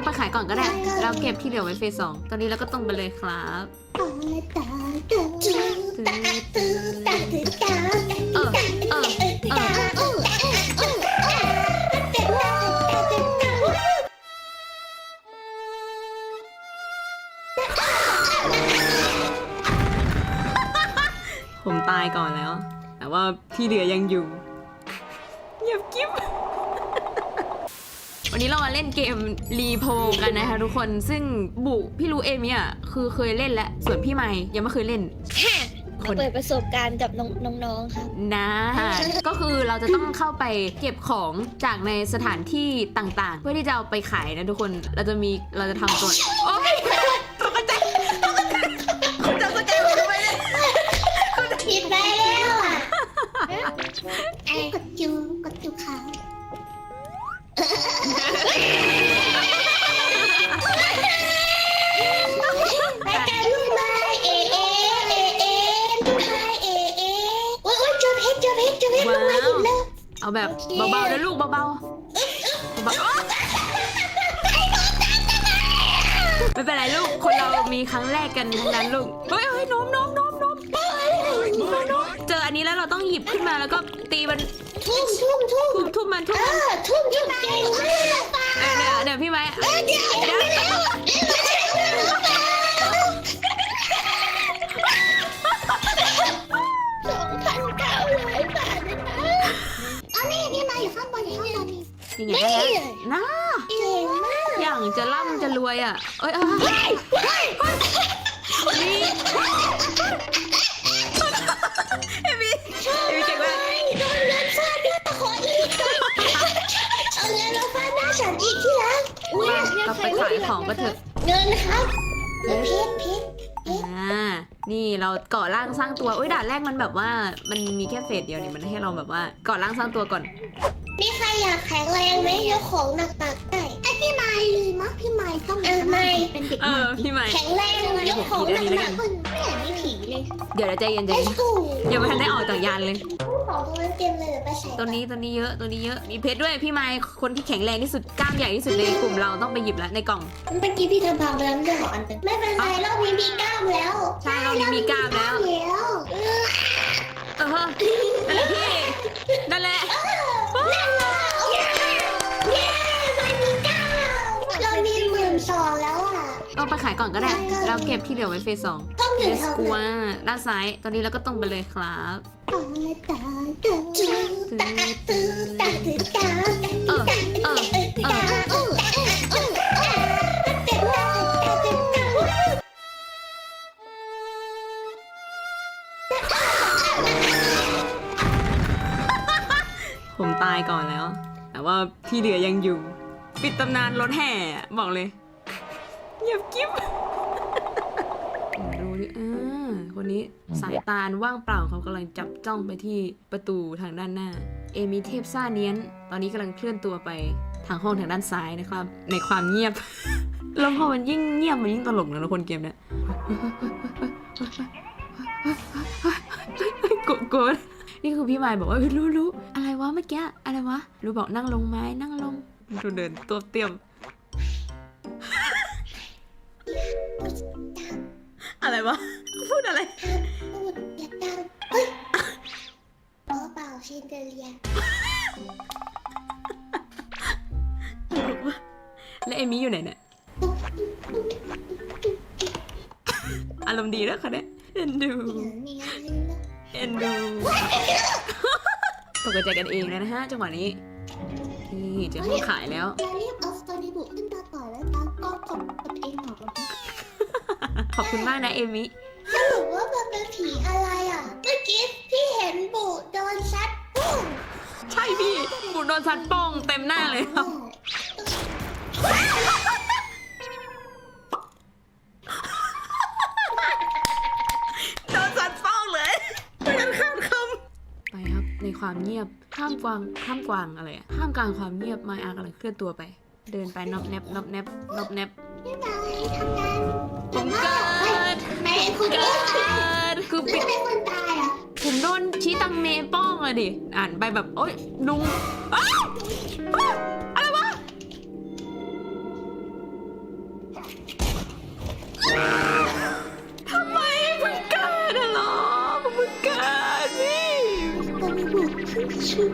เอาไปขายก่อนก็ได้ เราเก็บที่เหลือไว้เฟสสองตอนนี้เราก็ต้องไปเลยครับเออเออเออผมตายก่อนแล้ว แต่ว่าที่เหลือยังอยู่เงียบกิ๊บ วันนี้เรามาเล่นเกมรีโพลกันนะคะทุกคนซึ่งบุพี่รู้เอมี่อะคือเคยเล่นแล้วส่วนพี่ใหม่ยังไม่เคยเล่นมาเปิดประสบการณ์กับน้องน้องๆครับนะก็คือเราจะต้องเข้าไปเก็บของจากในสถานที่ต่างๆ เพื่อที่จะเอาไปขายนะทุกคนเราจะมีเราจะทำตัวโอ๊ย เลยเอาแบบเบาๆนะลูกเบาๆเบาๆไม่เป็นไรลูก คนเรามีครั้งแรกกันทั้งนั้นลูก เฮ้ยเฮ้ยโน้มโน้มโน้มโน้มเจออันนี้แล้วเราต้องหยิบขึ้นมาแล้วก็ตีมันทุ่มทุ่มทุ่มทุบทุบมันทุบเอมันอทุ่มทุ่มเก่งมากป้าเดี๋ยวเดี๋ยวพี่ไม้เดี๋ยวส นี่นี่ไงได้แล้วน่าเก่งมากอย่างจะร่ำจะรวยอะเอ้ยเอ้ยนี่เอมี่เอมี่เก่งมากโดนเงินฟาดด้วยขออีกเอาเงินมาฟาดหน้าฉันอีกที่รักอุ้ยมาเราไปขายของก็เถอะเงินครับเงินเพชรเพชรอ่านี่เราก่อร่างสร้างตัวอุ้ยด่านแรกมันแบบว่ามันมีแค่เฟสเดียวนี่มันให้เราแบบว่าก่อร่างสร้างตัวก่อน มีใครอยากแข็งแรงไหมยกของหนักๆได้ไอพี่ไม้ลืมมั้งพี่ไม้ต้องเออไม่เป็นเด็กเออพี่ใหม่ แข็งแรงยกของหนักๆคนไม่เห็นมีผีเลยเดี๋ยวเราใจเย็นใจไอ้เย็นกูยังไม่ทันได้ออกจากยานเลย ของตรงนั้นเต็มเลยไปใส่ตัวนี้ตัวนี้เยอะตัวนี้เยอะ มีเพชรด้วยพี่ไม้คนที่แข็งแรงที่สุดกล้ามใหญ่ที่สุดในกลุ่มเราต้องไปหยิบแล้วในกล่อง เมื่อกี้พี่ทำพังไปแล้วไม่ใช่หรออันเป็นไม่เป็นไรรอบนี้มีกล้ามแล้วใช่รอบนี้มีกล้ามแล้ว แล้ว เออ ขายก่อนก็ได้ เราเก็บที่เหลือไว้เฟสสองต้องเฟถึงสเท่ากัวนั้นด้านซ้ายตอนนี้เราก็ตรงไปเลยครับตาตาตาตาตาตาตาเออเออเออเออเออเออผมตายก่อนแล้ว แต่ว่าที่เหลือยังอยู่ ปิดตำนานรถแห่บอกเลย เงียบกิ๊บดูดิอ่าคนนี้สายตาว่างเปล่าเขากำลังจับจ้องไปที่ประตูทางด้านหน้า เอมีเทพซ่าเนียน ตอนนี้กำลังเคลื่อนตัวไปทางห้องทางด้านซ้ายนะครับ ในความเงียบ แล้วพอมันยิ่งเงียบมันยิ่งตลกนะคนเกมเนี้ยโกรธโกรธนี่คือพี่ไมายบอกว่ารู้รู้อะไรวะเมื่อกี้อะไรวะรู้บอกนั่งลงไหมนั่งลงดูเดินตัวเตรียม อะไรวะพูดอะไร พูดอย่าดังเฮ้ยอ๋อเปล่าชินเดอเรียแล้วเอมี่อยู่ไหนเนี่ย อารมณ์ดีแล้วคะเนี่ยเอ็นดูนี่ไงเอ็นดูตกใจกันเองเลยนะฮะจังหวะนี้ นี่เจอห้องขายแล้ว อย่ารีบเอาสตอรี่บุ๊กขึ้นมาก่อนแล้วตาก็กดกดเองหรอกข อบคุณมากนะเอมี่สรุปว่ามันเป็นผีอะไรอะ เมื่อกี้พี่เห็นบุโดนซัดปุ้งใช่พี่บุญโดนซัดโป้งเต็มหน้าเลยครับ โดนสัตว์ฟ้องเลยไม่ทันข้ามคำไปครับในความเงียบข้ามกวางข้ามกวางอะไรอะข้ามกลางความเงียบมายอากำลังเคลื่อนตัวไป เดินไปนอบแนบนอบแนบนอบแนบ พี่นายทำงาน ผมเกิดแม่คุณเกิดคือปิดเป็นคนตายอะผมโดนชี้ตังเนป้องอะดิ อ่านไปแบบ โอ๊ยลุงอะไรวะทำไมเพิ่เกิดอะหรอเพิ่เกิดนี่ผมบุกขึ้นชื่อ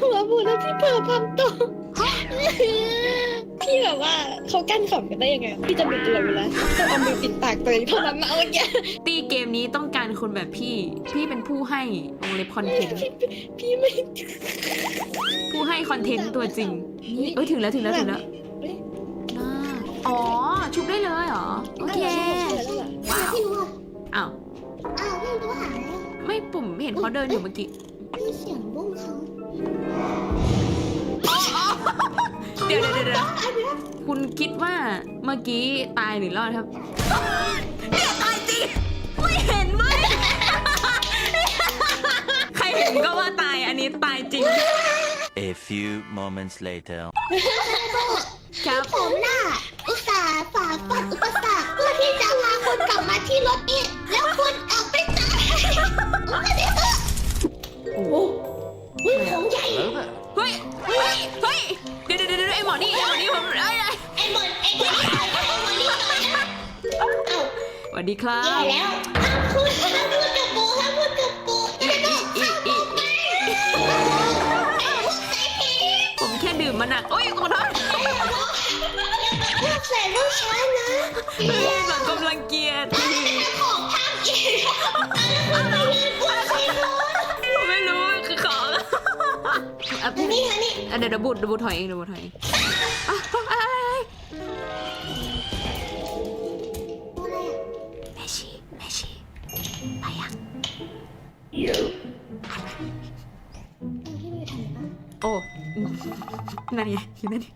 หัวหมูแล้วพี่เผลอพันตัวพี่แบบว่าเขากั้นขำกันได้ยังไงพี่จะเป็นตัวเวลาต้องเอามือปิดปากตัวเองเท่านั้นนะเอาอย่างเงี้ยตีเกมนี้ต้องการคนแบบพี่ พี่เป็นผู้ให้วงเล็บคอนเทนต์พี่ไม่ผู้ให้คอนเทนต์ตัวจริงนี่เอ้ยถึงแล้วถึงแล้วถึงแล้วเฮ้ยอ่าอ๋อ ชุบได้เลยเหรอ โอเคว้าวพี่รู้อะอ้าวอ้าวไม่รู้หายแล้วไม่ปุ่มเห็นเขาเดินอยู่เมื่อกี้พี่เสียงบุ้งเขา เดี๋ยวเดี๋ยวเดี๋ยวเดี๋ยวอันนี้คุณคิดว่าเมื่อกี้ตายหรือรอดครับ เนี่ยตายจริงไม่เห็นไหมใครเห็นก็ว่าตายอันนี้ตายจริง A few moments later. ครับผมน่ะอุตส่าห์ฝ่าฟันอุปสรรคเพื่อที่จะพาคุณกลับมาที่รถนี่แล้วคุณออกไปตา ของใหญ่เฮ้ย เฮ้ย เฮ้ย เดี๋ยวเดี๋ยวเดี๋ยวไอ้หมอนี่ไอ้หมอนี่ผมเอ้ยเอ้ยไอ้หมอนไอ้หมอนนี่ไอ้หมอนนี่เอ้าสวัสดีครัแย่บแล้วห้ามพูดห้ามพูดกับปูห้ามพูดกับปูอีอีอีอีผมแค่ดื่มมาหนักโอ้ยขอโทษพวกใส่ลูกช้านะเฮ้ยแบบกำลังเกลียด นี่มานี่อะเดี๋ยวเดี๋ยวบูดเดี๋ยวบูดถอยเองเดี๋ยวบูดถอยเองอะอะอะอะอะไรอะแม่ชีแม่ชีไปยังเออพี่ไม่ทันปะโอ้อืมนั่นไงอยู่นั่นไง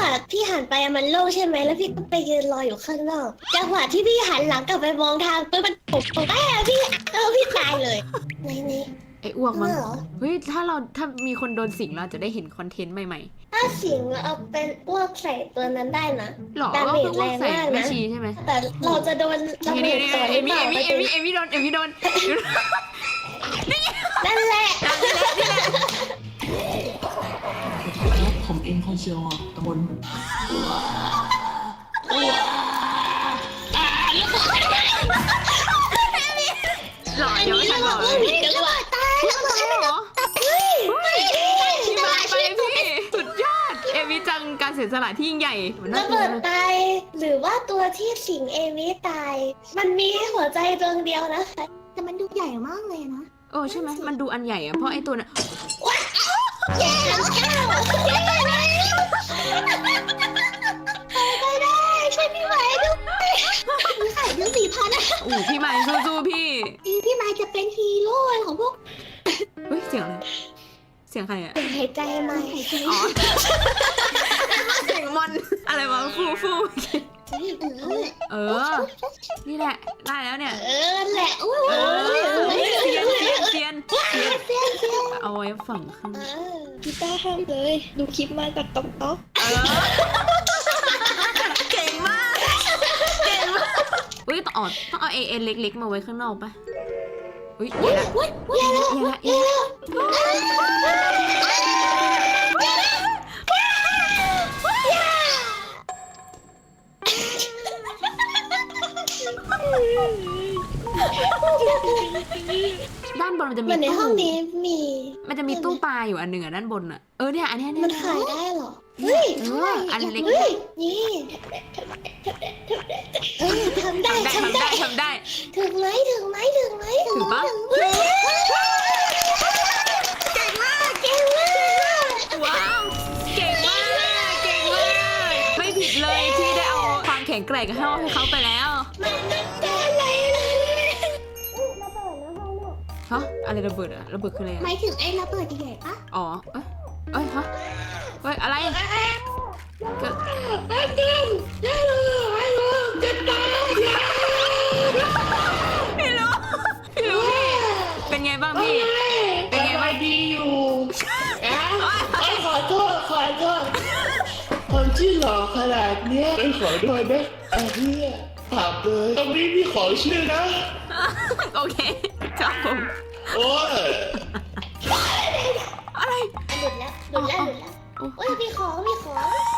คือตอนแรกอะพี่หันไปอะมันโล่งใช่ไหมแล้วพี่ก็ไปยืนรออยู่ข้างนอกจังหวะที่พี่หันหลังกลับไปมองทางปุ๊บมันตกตกแม่พี่เออพี่ตายเลยไหนไหนไอ้อ้วกเอมั้งอเหรอเฮ้ยถ้าเราถ้ามีคนโดนสิงเราจะได้เห็นคอนเทนต์ใหม่ถ้าสิงเอาเป็นอ้วกใส่ตัวนั้นได้นะ ๆหรอดาก็เมจคืออ้วกใส่แรงมากนะ แม่ชีใช่ไหมแต่เราจะโดนดาเมนี่จนี่ก่อนหเอรือมี่เปล่าเอมี่เอมี่เอมี่โดนเอมี่โดนนั่นแหละ ผมเองคนเชียวอะตำบลหล่อยังไม่ทันหล่อเอเลอยผิดจังหวะตายแล้วบอกให้มันหรอเฮ้ยไม่ได้ที่ตมาลาดไปชีวิตพี่สุดยอด เอมี่จังการเสียสละที่ยิ่งใหญ่มันระน่ากลัวเบิดนะตายหรือว่าตัวที่สิงเอวิตาย มันมีหัวใจดวงเดียวนะคะแต่มันดูใหญ่มากเลยนะโอ้ใช่ไหมมันดูอันใหญ่อะเพราะไอ้ตัวน่ะ แย่แล้วแย่แล้วแย่แล้วไปได้ช่วยพี่ไหวด้วยมีขายถึงสี่พันนะโอ้พี่ใหม่สู้ๆพี่พี่ไม้จะเป็นฮีโร่ของพวกเฮ้ยเสียงอะไรเสียงใครอะหายใจใหมหายใจอ๋อเสียงมอนอะไรวะฟูฟูเออ นี่แหละได้แล้วเนี่ยเออแหละอุ้ยเออเซียนเซียนเซียนเสียเสีย เสียเอาไว้ฝั่งข้างเออพี่ต้าห้ามเลย ดูคลิปมาจากต๊อกต๊อกเออเก่งมาก เก่งมากอุ้ยต้องเอาต้องเอาเอเอเล็กๆ มาไว้ข้างนอกปะอุ้ยเดี๋ยวละอุ้ยอุ้ยแล้วเดี๋ยวละเดี๋ยวละด้านบนมันจะมีเหมือนในห้ตู้องนี้มี มันจะมีตู้ปลาอยู่อันหนึ่งอะด้านบนอะ เออเนี่ยอันเนี้ยเนี่ยมันขายได้เหรอ เฮ้ยเอออันเล็กเฮ้ยนี่เออทำได้ทำได้ทำทำได้ได้ ทำได้ถึงไหมถึงไหมถึ ฮะอะไรระเบิดอะระเบิดคืออะไรหอะมายถึงไอ้ระเบิดใหญ่ปะอ๋อเอ้ยเอ้ยฮะเฮ้ยอะไรเกิดไอ้เก่งได้เลยไอ้ลูกจะตายพี่รู้พี่รู้พี่เป็นไงบ้างพี่เป็นไงบ้างดีอยู่นะไอ้ขอโทษขอโทษคนที่หล่อขนาดเนี้ยไอ้ขอโทษนะไอ้เนี่ยถามเลยตรงนี้พี่ขอชื่อนะโอเค ครับผม โอ้ยอะไรหลุดแล้วหลุดแล้วหลุดแล้วโอ้ยมีของมีของ